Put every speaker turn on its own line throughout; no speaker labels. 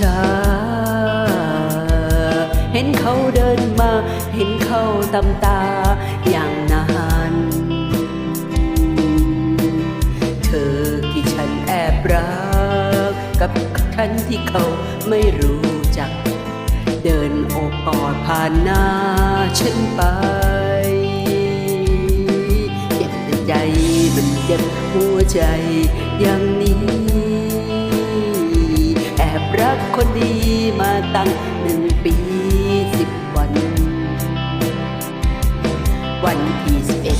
ชาเห็นเขาเดินมา เห็นเขาตำตาอย่างนานเธอที่ฉันแอบรัก กับฉันที่เขาไม่รู้จัก เดินโอบกอดผ่านหน้าฉันไปเจ็บแต่ใจมันเจ็บหัวใจอย่างนี้ รักคนดีมาตั้งหนึ่งปีสิบวัน วันที่สิบเอ็ด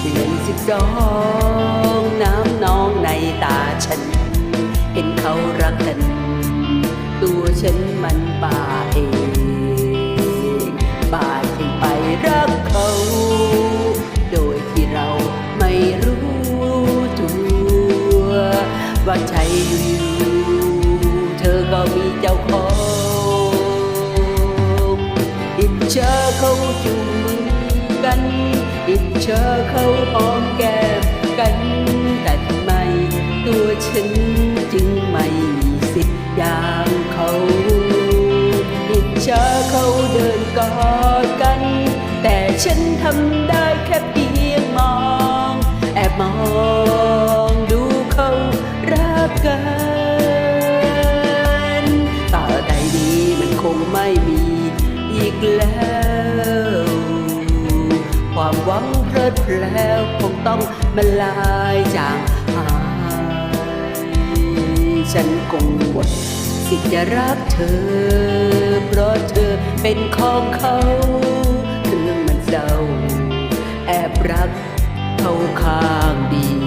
เดือนสิบสองน้ำนองในตาฉัน เห็นเขารักกัน ตัวฉันมันบ้าเองบ้าที่ไปรักเขาโดยที่เราไม่รู้ตัวว่าใจอยู่ ๆเธอก็มีเจ้าของอิจฉาเขาจูงมือกันอิจฉาเขาหอมแก้มกันแต่ทำไมตัวฉันจึงไม่มีสิทธิ์อย่ ไม่มีอีกแล้ว ความหวังเพลิดเพล้วคงต้องมาลายจางหายฉันคงหมดสิทธิ์จะรักเธอ เพราะเธอเป็นของเขาเรื่องมันเศร้า แอบรักเขาข้างดี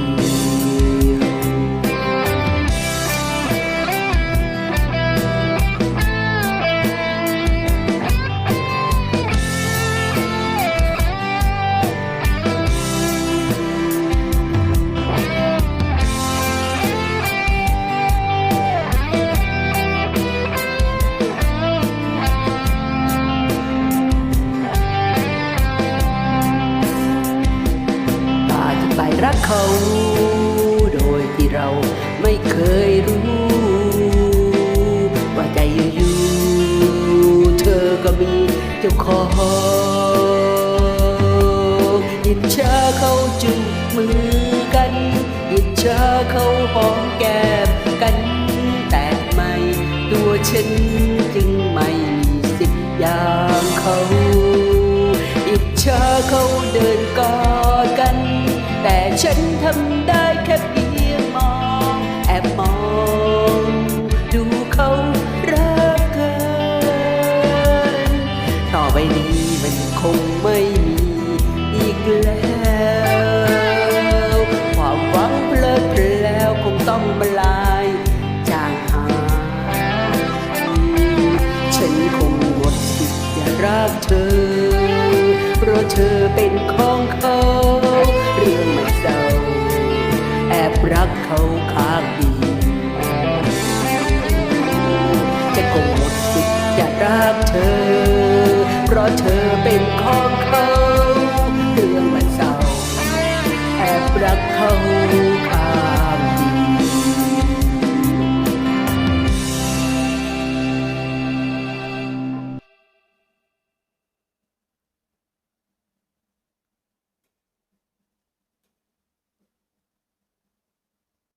รักเขา โดยที่เราไม่เคยรู้ ว่าใจอยู่ๆเธอก็มีเจ้าของอิจฉาเขาจุงมือกัน อิจฉาเขาหอมแก้มกัน แต่ไม่ตัวฉันจึงไม่มีสิทธิ์อย่างเขา อิจฉาเขาเดินกัน ฉันทำได้แค่เพียงมองแอบมอง ดูเขารักกันต่อไปนี้มันคงไม่มีอีกแล้ว ความหวังเพลิดเพแล้วคงต้องมาลายจางหายฉันคงหมดสิทธิ์จะรักเธอ เพราะเธอเป็นของเขา รักเขาข้างดีจะคงหมดสิทธิ์จะรักเธอ เพราะเธอเป็นของ